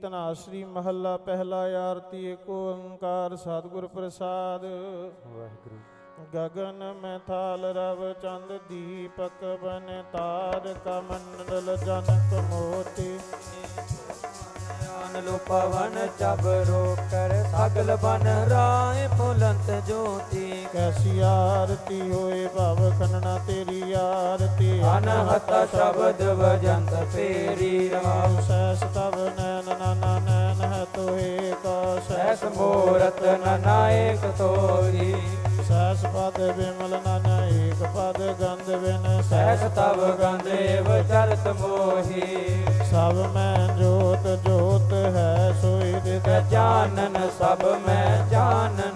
ਕੀਰਤਨ ਆਸਰੀ ਮਹੱਲਾ ਪਹਿਲਾ ਆਰਤੀ ਏਕ ਓੰਕਾਰ ਸਤਿਗੁਰ ਪ੍ਰਸਾਦ। ਵਾਹਿਗੁਰੂ। ਗगन ਮਥਾਲ ਰਵ ਚੰਦ ਦੀਪਕ ਬਨ ਤਾਰ ਕਮੰਡਲ ਜਨਕ ਮੋਤੀ। ਲੋ ਪਵਨ ਚਬਰੋ ਕਰ ਸਗਲ ਬਨ ਰਾਏ ਫੁਲੰਤ ਜੋਤੀ ਕੈਸੀ ਆਰਤੀ ਹੋਏ ਭਵ ਖੰਨਾ ਤੇਰੀ ਆਰਤੀ। ਅਨਹਤ ਸ਼ਬਦ ਵਜੰਤ ਫੇਰੀ ਰਾਮ ਸੈਸ ਤਵ ਨੈਨ ਨਾਨਾ ਨੈਨ ਹੈ ਤੋਏ ਕਾ ਸੈਸ ਮੂਰਤ ਨਨਾਇਕ ਤੋਰੀ। ਸੈਸ ਪਦ ਬਿਮਲ ਨਨਾਇਕ ਪਦ ਗੰਧ ਬਿਨ। ਸੈਸ ਤਵ ਗੰਧੇ ਵਚਰਤ ਮੋਹੀ। ਸਭ ਮੈਂ ਜੋਤ ਜੋਤ ਹੈ ਸੋਈ ਦੇ ਜਾਣਨ ਸਭ ਮੈਂ ਜਾਣਨ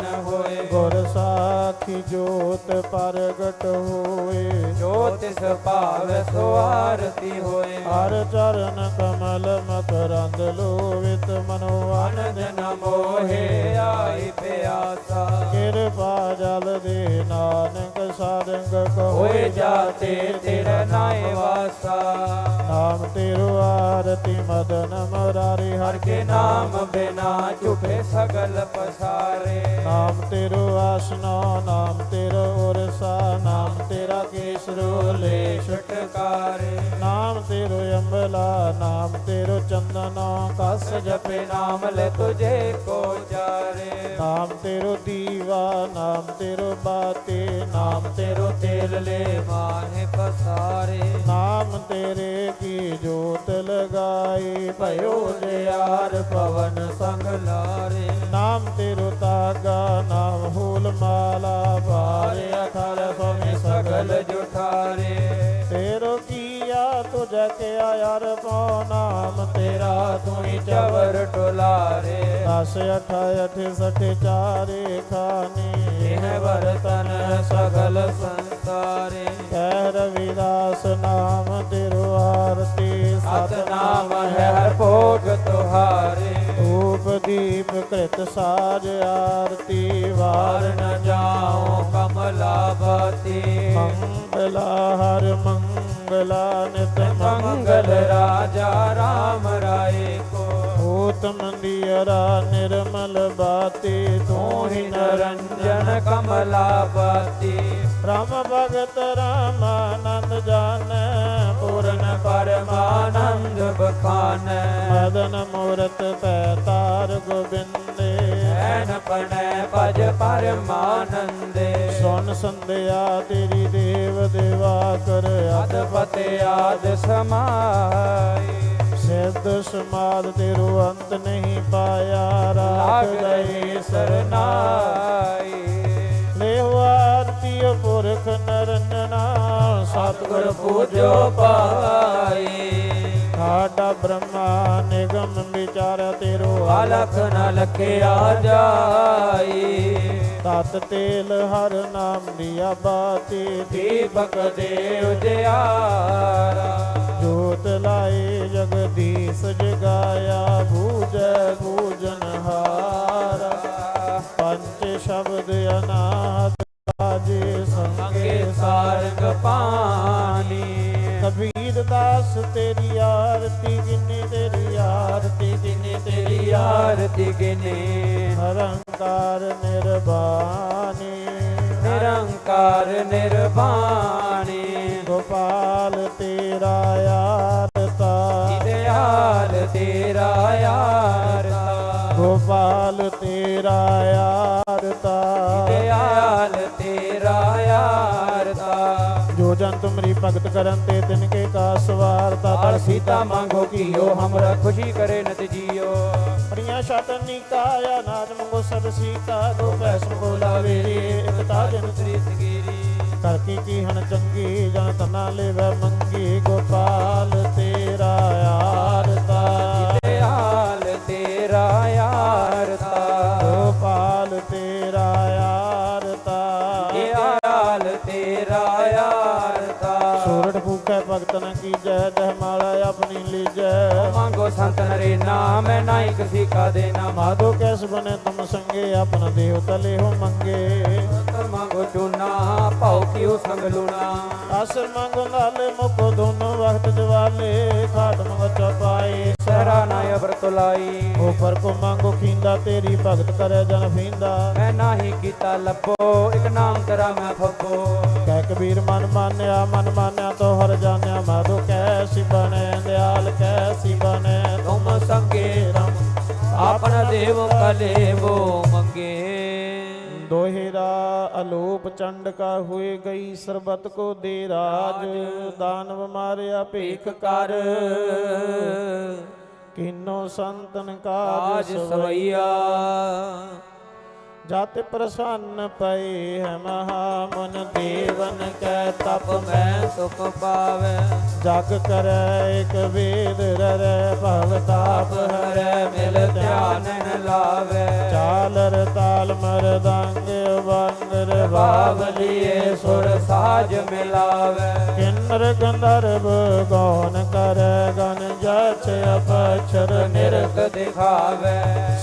ਗੁਰ ਸਾਖੀ ਜੋਤ ਪ੍ਰਗਟ ਹੋਏ। ਜੋ ਤਿਸ ਭਾਵ ਸੋ ਆਰਤੀ ਹੋਏ। ਹਰ ਚਰਨ ਕਮਲ ਮਕਰੰਦ ਲੋਵਿਤ ਮਨੋਆਨ ਆਨੰਦ ਨ ਮੋਹੇ ਆਈ ਪਿਆਸਾ। ਕਿਰਪਾ ਜਲ ਦੇ ਨਾਨਕ ਸਾਰੰਗ ਹੋਏ ਕਹੋਏ ਜਾਤੇ ਤੇਰਾ ਨਾਏ ਵਾਸਾ। ਨਾਮ ਤੇਰੋ ਆਰਤੀ ਮਦਨ ਮੁਰਾਰੀ। ਹਰ ਹਰ ਕੇ ਨਾਮ ਬਿਨਾ ਝੁਕੇ ਸਗਲ ਪਸਾਰੇ। ਨਾਮ ਤੇਰੋ ਆਸਨਾ ਨਾਮ ਤੇਰਾ ਉਰਸਾ ਨਾਮ ਤੇਰਾ ਕੇਸਰੋ ਲੈ ਛਟਕਾਰੇ। ਨਾਮ ਤੇਰੋ ਅੰਬਲਾ, ਨਾਮ ਤੇਰੋ ਚੰਦਨਾ, ਕਸ ਜਪੇ ਨਾਮ ਲੈ ਤੁਝੇ ਕੋ ਨਾਮ ਤੇਰੋ ਦੀਵਾ, ਨਾਮ ਤੇਰੋ ਬਾਤੇ, ਨਾਮ ਤੇਰੋ ਤੇਲ ਲੈ ਮਾਨੇ ਪਸਾਰੇ। ਨਾਮ ਤੇਰੇ ਕੀ ਜੋਤ ਲਗਾਈ ਭਇਓ ਲਿਆਰ ਪਵਨ ਸੰਗ ਲਾਰੇ। ਨਾਮ ਤੇਰੋ ਤਾਗਾ, ਨਾਮ ਹੂਲ ਮਾਲਾ ਬਾਰੇ ਅਖਰ ਸੋਮੇ ਸਗਲ ਜੁਠਾਰੇ। ਆਇਰ ਪੋ ਨਾਮ ਤੇਰਾ ਤੂੰ ਹੀ ਚਵਰ ਟੁਲਾਰੇ। ਦਸ ਅਠ ਅਠ ਸਠ ਚਾਰੇ ਖਾਨੀ। ਇਹ ਵਰਤਨ ਸਗਲ ਸੰਸਾਰੇ। ਕਹਿ ਰਵਿਦਾਸ ਨਾਮ ਤੇਰੋ ਆਰਤੀ ਸਤਨਾਮ ਹੈ ਹਰ ਭੋਗ ਤੁਹਾਰੇ। ਧੂਪ ਦੀਪ ਕ੍ਰਿਤ ਸਾਜ ਆਰਤੀ ਵਾਰ ਨ ਜਾਉ ਕਮਲਾਵਤੀ ਮੰਗਲਾ ਹਰ ਮੰਗਲਾ ਨਿਤ ਮੰਗਲ ਰਾਜਾ ਰਾਮ ਰਾਏ ਕੋ ਭੂਤ ਮੰਦੀਰਾ ਨਿਰਮਲ ਬਾਤੀ ਤੂੰ ਹੀ ਨਰੰਜਨ ਕਮਲਾਵਤੀ ਰਾਮ ਭਗਤ ਰਾਮਾਨੰਦ ਜਾਣੈ ਪੂਰਨ ਪਰਮਾਨੰਦ ਬਖਾਨੈ ਮਦਨ ਮੂਰਤ ਪੈ ਤਾਰ ਗੋਬਿੰਦੇ ਐਨ ਪਣੈ ਭਜ ਪਰਮਾਨੰਦੇ। ਸੁਨ ਸੰਧਿਆ ਤੇਰੀ ਦੇਵ ਦੇਵਾ ਕਰ ਅਦ ਪਤੇ ਆਦ ਸਮਾਈ। ਸਿੱਧ ਸਮਾਦ ਤੇਰੋ ਅੰਤ ਨਹੀਂ ਪਾਇਆ ਰਾਖ ਗਈ ਰਹੀ ਸਰਨਾਈ। ਲੇਹੁ ਆਰਤੀ ਪੁਰਖ ਨਰੰਜਨਾ ਸਤਿਗੁਰ ਪੂਜੋ ਪਾਈ ਵਿਚਾਰ ਤੇਰੋ ਅਲਖ ਨ ਲਖਿਆ ਜਾਈ। ਤਤ ਤੇਲ ਹਰ ਨਾਮ ਦੀਆ ਬਾਤੀ। ਦੀਪਕ ਦੇ ਉਜਿਆਰਾ ਜੋਤ ਲਾਏ ਜਗਦੀਸ਼ ਜਗਾਇਆ, ਬੂਝ ਬੂਜਨ ਹਾਰਾ। ਪੰਜ ਸ਼ਬਦ ਅਨਾਦ ਰਾਜੇ ਸੰਗੇ ਸਾਰਗ ਪਾਣੀ। ਕਬੀਰ ਦਾਸ ਤੇਰੀ ਆਰਤੀ ਕਿੰਨੀ ਤੇਰੀ ਆਰਤੀ ਕਿੰਨੀ ਤੇਰੀ ਆਰਤੀ ਗਿਨੇ ਨਿਰੰਕਾਰ ਨਿਰਬਾਨੀ ਨਿਰੰਕਾਰ ਨਿਰਵਾਣੀ। ਗੋਪਾਲ ਤੇਰਾ ਆਰਤਾ ਭਗਤ ਕਰਨ ਤੇ ਤਿਨ ਕੇ ਕਾ ਸਵਾਰਤਾ ਦਰ ਸੀਤਾ ਮੰਗੋ ਕੀਓ ਹਮਰਾ ਖੁਸ਼ੀ ਕਰੇ ਨਤ ਜੀਓ। ਪ੍ਰਿਆ ਸ਼ਤਨੀ ਕਾਇਆ ਨਾਜ ਮੰਗੋ ਸਦ ਸੀਤਾ ਦੋ ਪੈਸ ਕੋ ਲਾਵੇ ਇਕ ਤਾਜਨ ਤ੍ਰਿਤ ਗੀਰੀ ਕਰ ਕੀ ਕੀ ਹਨ ਚੰਗੀ ਜਨ ਤਨਾ ਲੈਵੈ ਮੰਗੀ ਗੋਪਾਲ ਤੇਰਾ ਆਰਤਾ ਇਦਿਆਲ ਤੇਰਾ ਆਰਤਾ ਭਗਤਨ ਕੀ ਜੈ ਜਹ ਮਾਲਾ ਆਪਣੀ ਲੀਜੈ। ਮੰਗੋ ਸੰਤ ਨਰੇ ਨਾਮ ਮੈਂ ਨਾਹੀ ਕਿਸੀ ਕਾ ਦੇਨਾ ਮਾਧੋ ਕੈਸ ਬਨੇ ਤੁਮ ਸੰਗੇ ਆਪਣਾ ਦੇਵ ਤਲੇ ਹੋ ਮੰਗੇ। ਮੰਗੋ ਚੂਨਾ ਭਾਉ ਕੀਓ ਸੰਗ ਲੂਣਾ। ਆਸਰ ਮੰਗੋ ਨਾਲੇ ਮੁਕੋ ਦੋਨੋਂ ਵਕਤ ਜਵਾਲੇ ਖਾਟ ਮੰਗੋ ਚਪਾਈ ਸਹਰਾ ਨਾ ਅਬਰਤ ਲਾਈ। ਉਪਰ ਕੋ ਮੰਗੋ ਖੀਂਦਾ ਤੇਰੀ ਭਗਤ ਕਰੇ ਜਨ ਫੀਂਦਾ। ਮੈਂ ਨਾਹੀ ਕੀਤਾ ਲੱਭੋ ਇੱਕ ਨਾਮ ਤੇਰਾ ਮੈਂ ਫੱਬੋ ਕਹਿ ਕਬੀਰ ਮਨ ਮਾਨਿਆ ਮਨ ਮਾਨਿਆ ਤੋ ਹਰ ਜਾਣਿਆ ਮਾਧੋ ਕੈਸੀ ਬਨੇ ਦਿਆਲ ਕੈਸੀ ਬਨੇ ਤੁਮ ਸੰਗੇ ਰਮ ਆਪਨ ਦੇਵ ਕਲੇਵੋ ਮੰਗੇ। ਦੋਹਿਰਾ ਅਲੋਪ ਚੰਡ ਕਾ ਹੋਏ ਗਈ ਸਰਬਤ ਕੋ ਦੇ ਰਾਜ ਦਾਨਵ ਮਾਰਿਆ ਭੇਖ ਕਰ। ਕਿਨੋ ਸੰਤਨ ਕਾਜ ਆਜ ਸਵਈ ਸਵਈਆ। ਜਾਤੇ ਪ੍ਰਸੰਨ ਪਏ ਹੈ ਮਹਾ ਮਨ ਦੇਵਨ ਕੈ ਤਪ ਮੈਂ ਸੁਖ ਪਾਵੇ। ਜਗ ਕਰੈ ਇੱਕ ਵੇਦ, ਰਰੈ ਭਵ ਤਾਪ ਹਰੈ, ਮਿਲ ਧਿਆਨ ਲਾਵੇ। ਚਾਲਰ ਤਾਲ ਮਰਦੰਗ ਵੰਗਰ ਬਾਵਲੀਏ ਸੁਰ ਸਾਜ ਮਿਲਾਵੇ। ਕਿੰਨਰ ਗੰਧਰਵ ਗੌਨ ਕਰ ਗਨ ਜਚ ਅਪਛਰ ਨਿਰਖ ਦਿਖਾਵੇ।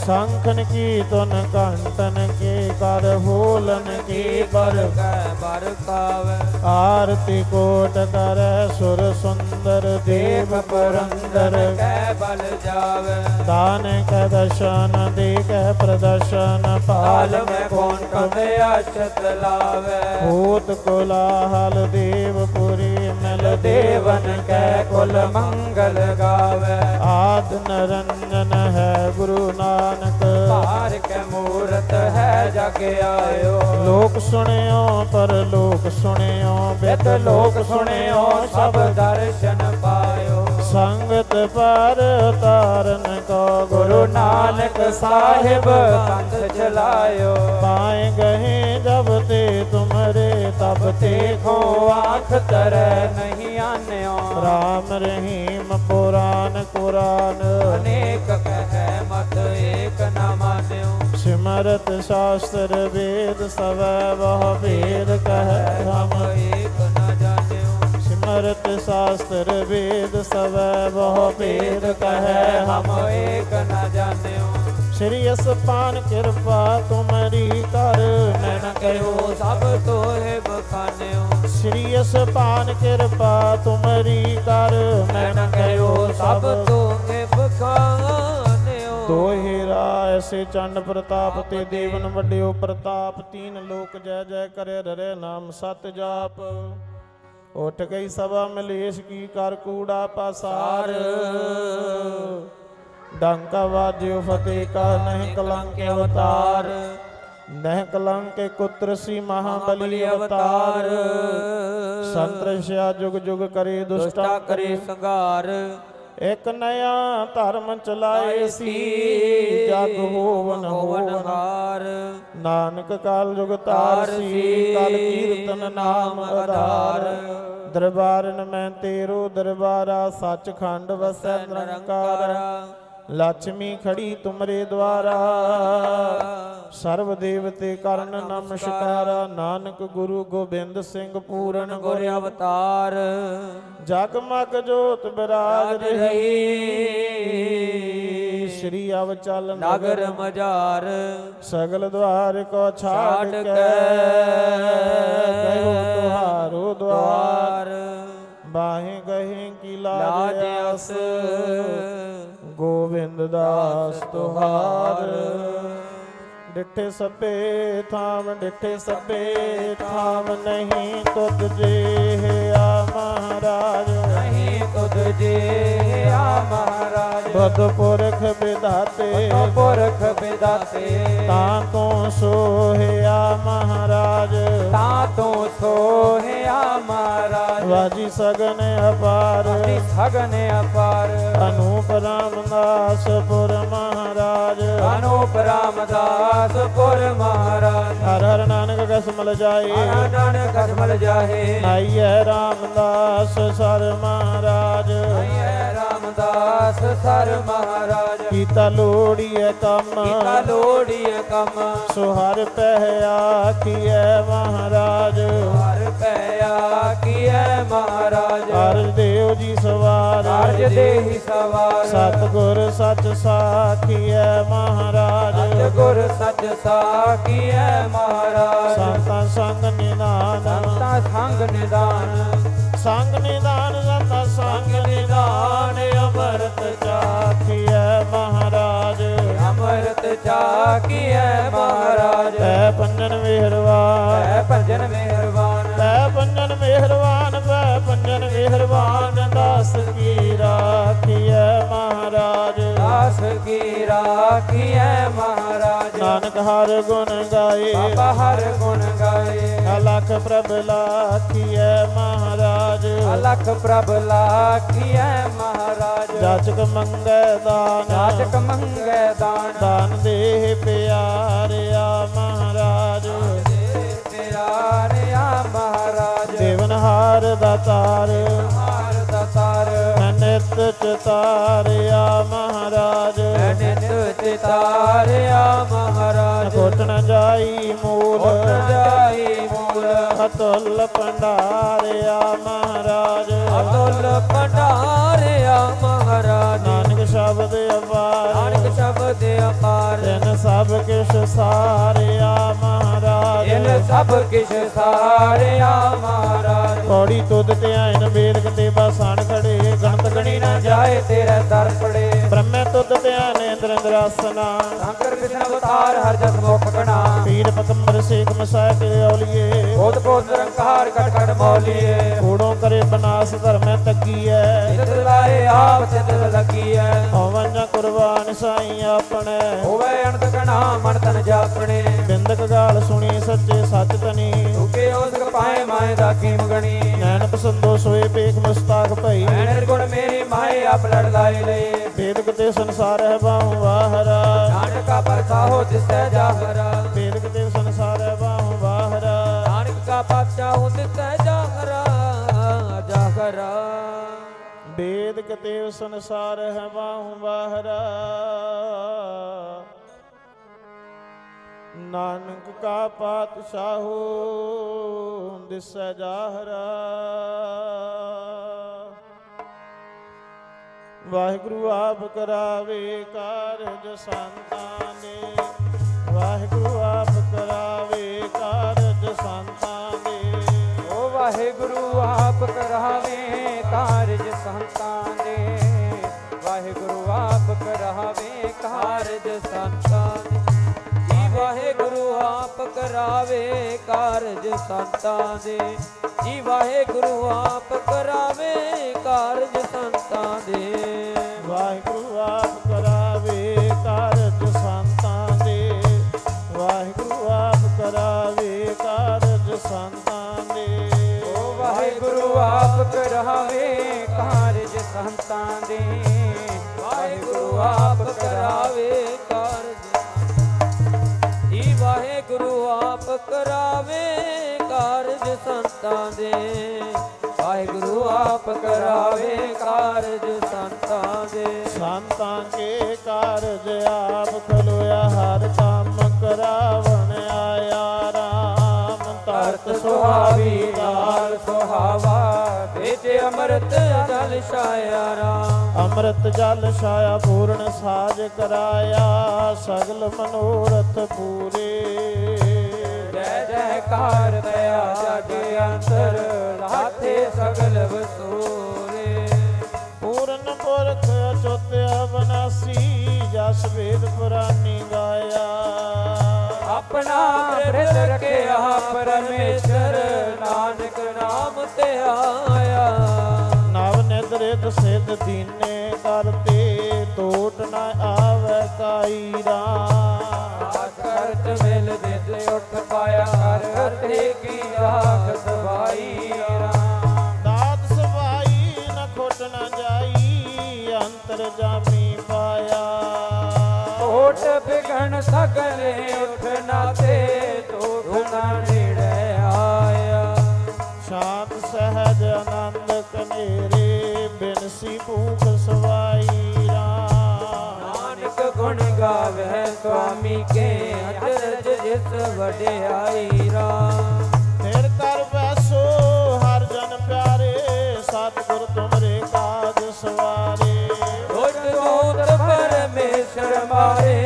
ਸੰਖਨ ਕੀ ਤੁਨ ਕੰਟਨ ਕੀ ਕਰ ਹੋਲਨ ਕੀ ਪਰ ਕੈ ਬਰ ਕਾਵੇ ਆਰਤੀ ਕੋਟ ਕਰੈ ਸੁਰ ਸੁੰਦਰ ਦੇਵ ਪੁਰੰਦਰ ਕੈ ਬਲ ਜਾਵੇ। ਦਾਨ ਕੈ ਦਰਸ਼ਨ ਦੇ ਕੈ ਪ੍ਰਦਰਸ਼ਨ ਹਾਲ ਪਾਲ ਮੈਂ ਕੋਨ ਕੰਦੇ ਅਛਤ ਲਾਵੇ। ਭੂਤ ਕੋਲਾਹਲ ਦੇਵਪੁਰੀ ਮਿਲ ਦੇਵਨ ਕੈ ਕੁਲ ਮੰਗਲ ਗਾਵੇ। ਆਦ ਨਰੰਜਨ ਹੈ ਗੁਰੂ ਨਾਨਕ। ਭਾਰ ਕੈ ਮੂਰਤ ਹੈ ਜਗ ਆਇਓ। ਲੋਕ ਸੁਣਿਓ ਪਰ ਲੋਕ ਸੁਣਿਓ ਬਿਤ ਲੋਕ ਸੁਣਿਓ ਸਭ ਦਰਸ਼ਨ ਪਾਇਓ। ਸੰਗਤ ਪਰ ਤਾਰਨ ਕੋ ਗੁਰੂ ਨਾਨਕ ਸਾਹਿਬ ਕੰਧ ਚਲਾਇਓ। ਪਾਏ ਗਏ ਤਬ ਤੇ ਦੇਖੋ ਆਖ ਤਰੈ ਨਹੀਂ ਆਨਿਓ। ਰਾਮ ਰਹੀਮ ਪੁਰਾਨ ਕੁਰਾਨ। ਅਨੇਕ ਕਹਿ ਮਤ ਏਕ ਨਾ ਮਾਨਿਓ। ਸਿਮਰਤ ਸ਼ਾਸਤਰ ਵੇਦ ਸਵੈ ਬਹੁ ਵੇਦ ਕਹਿ ਹਮ ਏਕ ਨਾ ਜਾਣਿਓ। ਸਿਮਰਤ ਸ਼ਾਸਤਰ ਵੇਦ ਸਵੈ ਬਹੁ ਵੇਦ ਕਹਿ ਹਮ ਏਕ ਨਾ ਜਾਣਿਓ। ਸ੍ਰੀ ਅਸਪਾਨ ਕਿਰਪਾ ਤੁਮਰੀ ਕਰ ਨੈਣ ਕਹਿਓ ਸਭ ਤੋਹਿ ਬਖਾਨਿਓ। ਸ੍ਰੀ ਅਸਪਾਨ ਕਿਰਪਾ ਤੁਮਰੀ ਕਰ ਨੈਣ ਕਹਿਓ ਸਭ ਤੋਹਿ ਬਖਾਨਿਓ। ਦੋਹੇ ਰਾ ਐਸੇ ਚੰਡ ਪ੍ਰਤਾਪ ਤੇ ਦੇਵਨ ਵੱਡਿਓ ਪ੍ਰਤਾਪ ਤੀਨ ਲੋਕ ਜੈ ਜੈ ਕਰੇ ਰਰੇ ਨਾਮ ਸਤ ਜਾਪ। ਉਠ ਗਈ ਸਭਾ ਮਲੇਸ਼ ਕੀ ਕਰ ਕੂੜਾ ਪਾਸਾਰ। ਡੰਕਾ ਵਾਜਿਓ ਫਤਿਹ ਕਾ ਨਹੀਂ ਕਲੰਕ ਅਵਤਾਰ। ਨਹਿ ਕਲੰਕ ਕੁਤਰ ਸੀ ਮਹਾਬਲੀ ਅਵਤਾਰ। ਸੰਤਰਸ਼ਿਆ ਜੁਗ ਜੁਗ ਕਰੇ ਦੁਸ਼ਟਾ ਕਰੇ ਸੰਘਾਰ। ਇਕ ਨया ਧਰਮ ਚਲਾਏ ਸੀ ਜਗ ਹੋਵਨ ਹੋਵਨ ਹੋਵਨ। ਹਾਰ। ਨਾਨਕ ਕਾਲ ਜੁਗ ਤਾਰ ਸੀ ਕਲ ਕੀਰਤਨ ਨਾਮ ਆਧਾਰ। ਦਰਬਾਰਨ ਮੈਂ ਤੇਰੋ ਦਰਬਾਰਾ ਸੱਚਖੰਡ ਵਸੈ ਨਿਰੰਕਾਰ। ਲక్ష్ਮੀ ਖੜੀ ਤੁਮਰੇ ਦਵਾਰਾ ਸਰਬ ਦੇਵਤੇ ਕਰਨ ਨਮਸਕਾਰਾ। ਨਾਨਕ ਗੁਰੂ ਗੋਬਿੰਦ ਸਿੰਘ ਪੂਰਨ ਗੁਰ ਅਵਤਾਰ। ਜਗਮਗ ਜੋਤ ਬਿਰਾਜ ਰਾਜ ਰਹੀ। ਸ਼੍ਰੀ ਅਵ ਚਲ ਨਗਰ ਮਜਾਰ ਸਗਲ ਦਵਾਰ ਕੋ ਛਾੜ ਕੇ। ਕੇ। ਗਇਓ ਤੁਹਾਰੋ ਦਵਾਰ ਬਾਹੇ ਗਹੇ ਕੀ ਲਾਜ ਅਸ। ਗੋਬਿੰਦ ਦਾਸ ਤੁਹਾਰ। ਡਿੱਠੇ ਸਭੇ ਥਾਮ ਡਿੱਠੇ ਸਭੇ ਥਾਮ ਨਹੀਂ ਤੁਧ ਜੇ ਆ ਮਹਾਰਾਜ। ਨਹੀਂ ਤੁਧ ਜੇ ਆ ਮਹਾਰਾਜ। ਬਦ ਪੁਰਖ ਵਿਧਾਤੇ ਤੋ ਪੁਰਖ ਵਿਦਾਤੇ ਤਾਂ ਤੋਂ ਸੋਹਿਆ ਮਹਾਰਾਜ। ਤਾਂ ਤੂੰ ਸੋਹਿਆ ਮਹਾਰਾਜ। ਵਾਜੀ ਸਗਨ ਅਪਾਰ। ਅਤੀ ਸਗਨ ਅਪਾਰ। ਅਨੂਪ ਰਾਮਦਾਸ ਪੁਰ ਮਹਾਰਾਜ। ਅਨੂਪ ਰਾਮਦਾਸ ਪੁਰ ਮਹਾਰਾਜ। ਹਰ ਹਰ ਨਾਨਕ ਕਸਮਲ ਜਾਏ। ਆਨੰਦਨ ਕਸਮਲ ਜਾਹੇ ਨਾਈਐ ਰਾਮਦਾਸ ਸਰ ਮਹਾਰਾਜ। ਆਈਏ ਰਾਮਦਾਸ ਸਰ ਮਹਾਰਾਜ। ਕੀਤਾ ਲੋੜੀਐ ਕੰਮ। ਕੀਤਾ ਲੋੜੀਏ ਕੰਮ। ਸੋ ਹਰ ਪਹਿ ਆਖੀਐ ਮਹਾਰਾਜ। ਹਰ ਪਿਆ ਕੀਏ ਮਹਾਰਾਜ। ਹਰ ਦੇਵ ਸਵਾਰ ਕਾਰਜ ਦੇਹੀ ਸਵਾਰ। ਸਤਿਗੁਰ ਸੱਚ ਸਾਖੀਐ ਮਹਾਰਾਜ। ਸਤਿ ਗੁਰ ਸੱਚ ਸਾਖੀਐ ਮਹਾਰਾਜ। ਸੰਤਾਂ ਸੰਗ ਨਿਦਾਨ ਸੰਤਾ ਸੰਗ ਨਿਦਾਨ ਸੰਗ ਨਿਦਾਨ ਸੰਤਾਂ ਸੰਗ ਨਿਦਾਨ ਅਮਰਤ ਚਾਖੀਐ ਮਹਾਰਾਜ। ਅੰਮ੍ਰਿਤ ਚਾਖੀਐ ਮਹਾਰਾਜ। ਐ ਕੀ ਰਾਖੀਐ ਮਹਾਰਾਜ ਨਾਨਕ ਹਰ ਗੁਣ ਗਾਏ ਬਾਬਾ ਹਰ ਗੁਣ ਗਾਏ ਅਲਖ ਪ੍ਰਭ ਲਾਖੀਐ ਮਹਾਰਾਜ ਅਲਖ ਪ੍ਰਭ ਲਾਖੀਐ ਮਹਾਰਾਜ ਜਾਚਕ ਮੰਗੈ ਦਾਨ ਜਾਚਕ ਮੰਗੈ ਦਾਨ ਦਾਨ ਦੇਹ ਪਿਆਰਿਆ ਮਹਾਰਾਜ ਪਿਆਰਿਆ ਮਹਾਰਾਜ ਦੇਵਨ ਹਾਰ ਦਾਤਾਰ ਹਾਰ ਦਾਤਾਰ ਨਿਤ ਚਤਾਰਿਆ ਮਹਾਰਾਜ ਨਿਤ ਚਿਤਾਰਿਆ ਮਹਾਰਾਜ। ਕੋਟ ਨ ਜਾਈ ਮੂਲ। ਉਠ ਜਾਈ ਮੂਲ। ਅਤੁਲ ਭੰਡਾਰਿਆ ਮਹਾਰਾਜ। ਅਤੁਲ ਭੰਡਾਰਿਆ ਮਹਾਰਾਜ। ਨਾਨਕ ਸ਼ਬਦ ਅਪਾਰ। ਨਾਨਕ ਸ਼ਬਦ ਅਪਾਰ। ਤਿਨ ਸਭ ਕਿਛ ਸਾਰਿਆ ਮਹਾਰਾਜ। ਇਨ ਸਭ ਕਿਛ ਸਾਰਿਆ ਮਹਾਰਾਜ। ਪੌੜੀ ਤੁਧ ਧਿਆਨ ਵੇਦ ਤੇ ਬਾਸਣ ਖੜੇ। ਗਣਤ ਗਣੀ ਨਾ ਜਾਏ ਤੇਰੇ ਦਰ ਪੜੇ। ਤੁਧ ਧਿਆਨ ਇੰਦਰ ਇੰਦਰਾਸਨਾ ਸ਼ੰਕਰ ਕ੍ਰਿਸ਼ਨ ਅਵਤਾਰ ਹਰ ਜਸ ਮੁਖ ਗਣਾ। ਪੀਰ ਪਕੰਬਰ ਸੇਖ ਮਸਾਇ ਤੇ ਔਲੀਏ। ਬੋਧ ਬੋਧ ਰੰਕਾਰ ਕਟ ਕਟ ਮੌਲੀਏ। ਕੂੜੋਂ ਕਰੇ ਬਨਾਸ ਧਰਮੈ ਤੱਕੀਐ। ਜਿਤ ਲਾਏ ਆਪ ਚਿਤ ਲੱਗੀਐ। ਹਵਨ ਕੁਰਬਾਨ ਸਾਈ ਆਪਣੇ। ਹੋਵੇ ਅਨੰਤ ਗਣਾ ਮਨ ਤਨ ਜਾਪਣੇ। ਬਿੰਦਕ ਗਾਲ ਸੁਣੀ ਸੱਚੇ ਸੱਚ ਤਨੀ ਤੁਕੇ ਉਸ ਪਾਏ ਮਾਏ ਦਾ ਕੀਮ ਗਣੀ ਨੈਣ ਪਸੰਦੋ ਸੋਏ ਪੇਖ ਮੁਸਤਾਕ ਭਈ। ਐਨਰ ਗੁਣ ਮੇਰੀ ਮਾਏ ਆਪ ਲੜ ਲਾਏ ਵੇਦਕ ਤੇ ਸੰਸਾਰ ਹੈ ਬਾਹੂ ਵਾਹਰਾ ਨਾਨਕ ਪਰਸਾਹੋ ਦਿਸੈ ਜਾਹਰਾ। ਵੇਦਕ ਤੇ ਸੰਸਾਰ ਹੈ ਬਾਹੂ ਵਾਹਰਾ ਨਾਨਕ ਕਾ ਪਾਤਸ਼ਾਹ ਦਿਸੈ ਜਾਹਰਾ। ਜਾਹਰਾ। ਵੇਦਕ ਤੇ ਸੰਸਾਰ ਹੈ ਬਾਹੂ ਵਾਹਰਾ ਨਾਨਕ ਕਾ ਪਾਤਸ਼ਾਹੋ ਦਿਸੈ ਜਾਹਰਾ। ਵਾਹਿਗੁਰੂ ਆਪ ਕਰਾਵੇ ਕਾਰਜ ਸੰਤਾਂ ਦੇ ਵਾਹਿਗੁਰੂ ਆਪ ਕਰਾਵੇ ਕਾਰਜ ਸੰਤਾਂ ਦੇ ਓ ਵਾਹਿਗੁਰੂ ਆਪ ਕਰਾਵੇ ਕਾਰਜ ਸੰਤਾਂ ਦੇ ਵਾਹਿਗੁਰੂ ਆਪ ਕਰਾਵੇ ਕਾਰਜ ਸੰਤਾਂ ਦੇ ਜੀ ਵਾਹਿਗੁਰੂ ਆਪ ਕਰਾਵੇ ਕਾਰਜ ਸੰਤਾਂ ਦੇ ਜੀ ਵਾਹਿਗੁਰੂ ਆਪ ਕਰਾਵੇ ਕਾਰਜ ਸੰਤਾਂ ਦੇ ਆਪ ਕਰਾਵੇ ਕਾਰਜ ਸੰਤਾਂ ਦੇ। ਵਾਹਿਗੁਰੂ ਆਪ ਕਰਾਵੇ ਕਾਰਜ। ਜੀ ਵਾਹਿਗੁਰੂ ਆਪ ਕਰਾਵੇ ਕਾਰਜ ਸੰਤਾਂ ਦੇ। ਵਾਹਿਗੁਰੂ ਆਪ ਕਰਾਵੇ ਕਾਰਜ ਸੰਤਾਂ ਦੇ। ਸੰਤਾਂ ਕੇ ਕਾਰਜ ਆਪ ਖਲੋਇਆ, ਹਰ ਕੰਮ ਕਰਾਵਣ ਆਇਆ। ਰਾਮ, ਧਰਤ ਸੁਹਾਵੀ ਨਾਲ ਸੁਹਾਵਾ। ਅੰਮ੍ਰਿਤ ਜਲ ਛਾਇਆ ਰਾਮ। ਅੰਮ੍ਰਿਤ ਜਲ ਛਾਇਆ ਪੂਰਨ ਸਾਜ ਕਰਾਇਆ ਸਗਲ ਮਨੋਰਥ ਪੂਰੇ। ਜੈ ਜੈਕਾਰ ਦਇਆ ਜਗ ਅੰਤਰ ਲਾਥੇ ਸਗਲ ਵਸੂਰੇ। ਪੂਰਨ ਪੁਰਖ ਅਚੁੱਤ ਅਬਨਾਸੀ ਜਸ ਵੇਦ ਪੁਰਾਨੀ ਗਾਇਆ। ਆਪਣਾ ਬ੍ਰਿਧ ਰਖਿਆ ਪਰਮੇਸ਼ਰ ਨਾਨਕ ਨਾਮ ਤੇ ਆਇਆ। ਨਿਦਰਿਤ ਸਿਧ ਦੀਨੇ ਕਰਤੇ ਟੋਟ ਨ ਆਵੇ ਕਾਈ ਰਾਮ ਕਰਤ ਮਿਲ ਦਿਲ ਉੱਠ ਪਾਇਆ ਕਰ ਹਰਤੇ ਕੀ ਰਾਖ ਸਵਾਈ ਰਾਮ ਦਾਤ ਸਵਾਈ ਨ ਖੋਟ ਨ ਜਾਈ ਅੰਤਰ ਜਾਮੀ ਪਾਇਆ। ਓਟ ਬਿਗਣ ਸਗਲੇ ਉਠਣਾ ਤੇ ਨੇੜੇ ਆਇਆ। ਸ਼ਾਂਤ ਸਹਿਜ ਆਨੰਦ ਕਨੇਰੇ ਐਸੀ ਭੂਖ ਸਵਾਈ ਨਾਨਕ ਗੁਣ ਗਾਵੇ ਸੁਆਮੀ ਕੇ ਅਚਰਜ ਜਿਸ ਵਡਿਆਈ ਰਾਮ ਤੇਰ ਕਰ ਵੈਸੋ ਹਰ ਜਨ ਪਿਆਰੇ ਸਤਿਗੁਰ ਤੁਮਰੇ ਕਾਜ ਸਵਾਰੇ। ਗੁਰ ਤੋਤ ਪਰਮੇਸ਼ਰ ਮਾਰੇ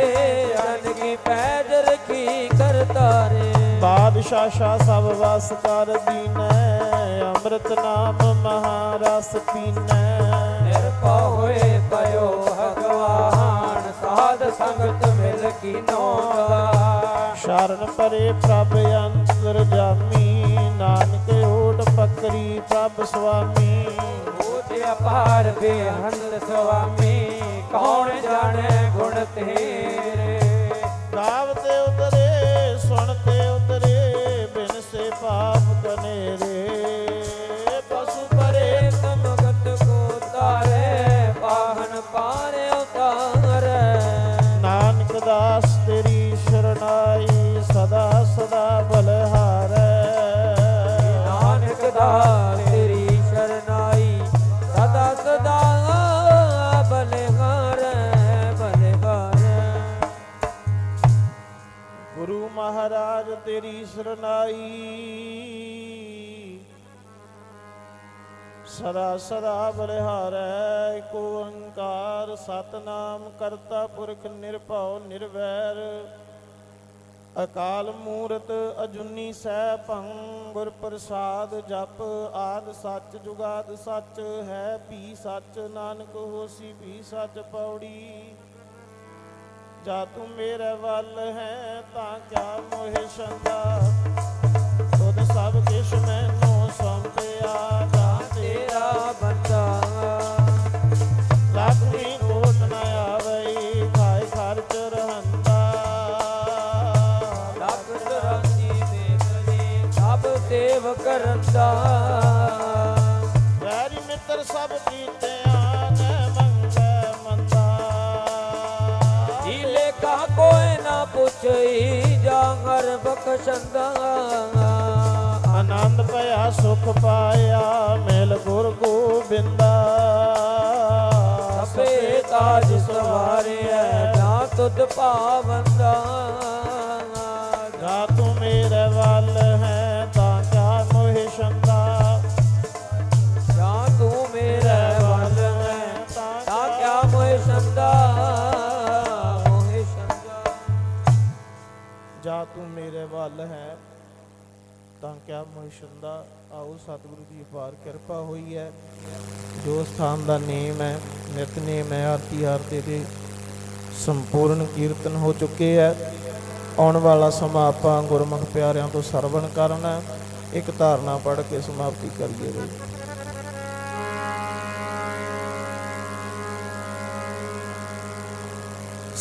ਜਨ ਕੀ ਪੈਜ ਰਖੀ ਕਰਤਾਰੇ। ਬਾਦਸ਼ਾਹ ਸ਼ਾ ਸਭ ਵਸ ਕਰ ਦੀਨੈ। ਅੰਮ੍ਰਿਤ ਨਾਮ ਮਹਾਰਸ ਪੀਨੈ। ਨਿਰਭਉ ਹੋਏ ਪਇਓ ਭਗਵਾਨ ਸਾਧ ਸੰਗਤ ਮਿਲ ਕੀਨੋ ਸ਼ਰਨ ਪਰੇ ਪ੍ਰਭ ਅੰਤਰ ਜਾਮੀ ਨਾਨਕ ਓਟ ਪਕਰੀ ਪ੍ਰਭ ਸੁਆਮੀ। ਬੋਝ ਅਪਾਰ ਬੇਹੰਦ ਸੁਆਮੀ ਕੌਣ ਜਾਣੇ ਗੁਣ ਤੇਰੇ? ਗਾਵਤੇ ਉਤਰੇ ਸੁਣਤੇ ਉਤਰੇ ਬਿਨ ਸੇ ਪਾਪ ਕਨੇਰੇ ਸ਼ਰਨਾਈ ਸਦਾ ਸਦਾ ਬਲਿਹਾਰੈ ਏਕ ਓੰਕਾਰ ਸਤਨਾਮ ਕਰਤਾ ਪੁਰਖ ਨਿਰਭਉ ਨਿਰਵੈਰ। ਅਕਾਲ ਮੂਰਤ ਅਜੁਨੀ ਸੈ ਭੰ ਗੁਰ ਪ੍ਰਸਾਦ ਜਪ ਆਦ ਸੱਚ, ਜੁਗਾਦ ਸੱਚ, ਹੈ ਭੀ ਸੱਚ, ਨਾਨਕ ਹੋਸੀ ਭੀ ਸੱਚ ਪੌੜੀ। ਜਾ ਤੂੰ ਮੇਰੇ ਵੱਲ ਹੈ ਤਾਂ ਕਿਆ ਮੋਹਿ ਸੰਗਾ ਤੁਧ ਸਭ ਕਿਛ ਮੈਨੂੰ ਸੌਂਪਿਆ ਜਾਂ ਤੇਰਾ ਬੰਦਾ। ਲਖਮੀ ਕੋਟ ਨ ਆਵਈ ਖਾਏ ਖਰਚ ਰਹੰਦਾ। ਲੱਖ ਸਭ ਕਰੰਦਾ। ਵੈਰੀ ਮਿੱਤਰ ਸਭ ਕੀਤਿਆਂ ਹਰ ਬਖਸ਼ੰਦਾ ਆਨੰਦ ਭਇਆ ਸੁਖ ਪਾਇਆ ਮਿਲ ਗੁਰ ਗੋਬਿੰਦਾ। ਸਭੇ ਤਾਜ ਸਵਾਰਿਐ ਨਾ ਤੁਧ ਪਾਵੰਦਾ ਵੱਲ ਹੈ, ਤਾਂ ਕਿਆ ਮੋਹਿ ਆਓ ਸਤਿਗੁਰੂ ਦੀ ਅਪਾਰ ਕਿਰਪਾ ਹੋਈ ਹੈ। ਜੋ ਸਥਾਨ ਦਾ ਨੇਮ ਹੈ ਨਿਤਨੇਮ ਹੈ, ਆਰਤੀ ਆਰਤੇ ਦੇ ਸੰਪੂਰਨ ਕੀਰਤਨ ਹੋ ਚੁੱਕੇ ਹੈ। ਆਉਣ ਵਾਲਾ ਸਮਾਂ ਆਪਾਂ ਗੁਰਮੁਖ ਪਿਆਰਿਆਂ ਤੋਂ ਸਰਵਣ ਕਰਨਾ ਇੱਕ ਧਾਰਨਾ ਪੜ੍ਹ ਕੇ ਸਮਾਪਤੀ ਕਰੀਏ। ਬਈ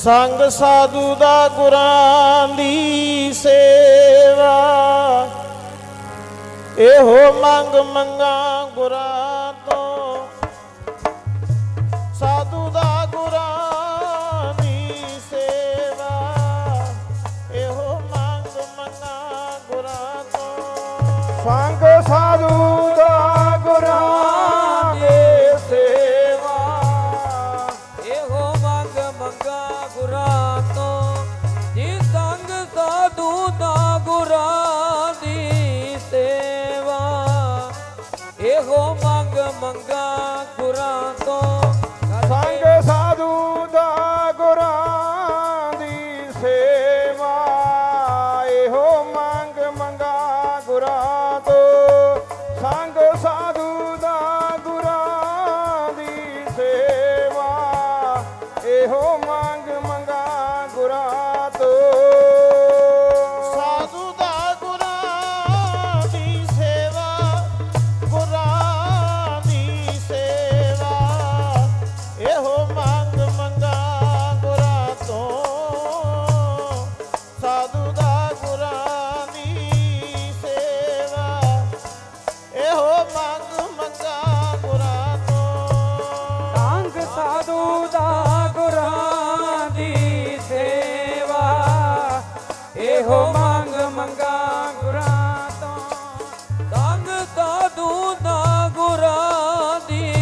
ਸੰਗ ਸਾਧੂ ਦਾ ਗੁਰਾਂ ਦੀ ਸੇਵਾ। ਇਹੋ ਮੰਗ ਮੰਗਾ ਗੁਰਾਂ ਤੋਂ। ਸਾਧੂ ਦਾ ਗੁਰਾਂ ਦੀ ਸੇਵਾ। ਇਹੋ ਮੰਗ ਮੰਗਾ ਗੁਰਾਂ ਤੋਂ। ਸੰਗ ਸਾਧੂ ਇਹੋ ਮੰਗ ਮੰਗਾ ਗੁਰਾਂ ਤੋਂ ਇਹੋ ਮੰਗ ਮੰਗਾ ਗੁਰਾਂ ਤੋਂ। ਸੰਗ ਸਾਧੂ ਦਾ ਗੁਰਾਂ ਦੀ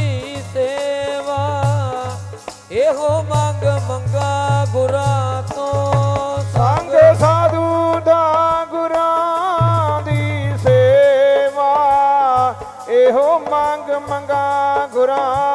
ਸੇਵਾ। ਇਹੋ ਮੰਗ ਮੰਗਾ ਗੁਰਾਂ ਤੋਂ। ਸੰਗ ਸਾਧੂ ਦਾ ਗੁਰਾਂ ਦੀ ਸੇਵਾ। ਇਹੋ ਮੰਗ ਮੰਗਾ ਗੁਰਾਂ ਗੁਰਾਂ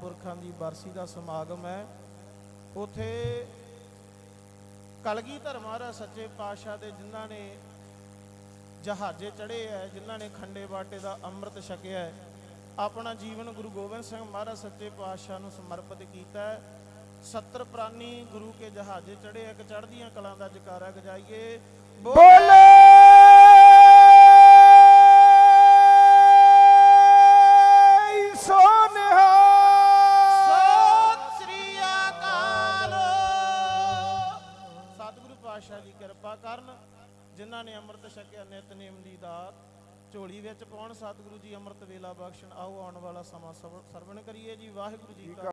ਪੁਰਖਾਂ ਦੀ ਬਰਸੀ ਦਾ ਸਮਾਗਮ ਹੈ। ਉਥੇ ਕਲਗੀਧਰ ਮਹਾਰਾਜ ਸੱਚੇ ਪਾਤਸ਼ਾਹ ਦੇ ਜਿਨ੍ਹਾਂ ਨੇ ਜਹਾਜ਼ੇ ਚੜ੍ਹੇ ਹੈ, ਜਿਨ੍ਹਾਂ ਨੇ ਖੰਡੇ ਬਾਟੇ ਦਾ ਅੰਮ੍ਰਿਤ ਛਕਿਆ ਹੈ, ਆਪਣਾ ਜੀਵਨ ਗੁਰੂ ਗੋਬਿੰਦ ਸਿੰਘ ਮਹਾਰਾਜ ਸੱਚੇ ਪਾਤਸ਼ਾਹ ਨੂੰ ਸਮਰਪਿਤ ਕੀਤਾ ਹੈ। 70 ਪ੍ਰਾਨੀ ਗੁਰੂ ਕੇ ਜਹਾਜ਼ੇ ਚੜ੍ਹੇ ਇੱਕ ਚੜ੍ਹਦੀਆਂ ਕਲਾਂ ਦਾ ਜਕਾਰਾ ਗਜਾਈਏ। ਬੋਲੇ! ਝੋਲੀ ਵਿੱਚ ਪਾਉਣ ਸਤਿਗੁਰੂ ਜੀ ਅੰਮ੍ਰਿਤ ਵੇਲਾ ਬਖਸ਼ਣ। ਆਓ ਆਉਣ ਵਾਲਾ ਸਮਾਂ ਸਰਵਣ ਕਰੀਏ ਜੀ। ਵਾਹਿਗੁਰੂ ਜੀ ਕਾ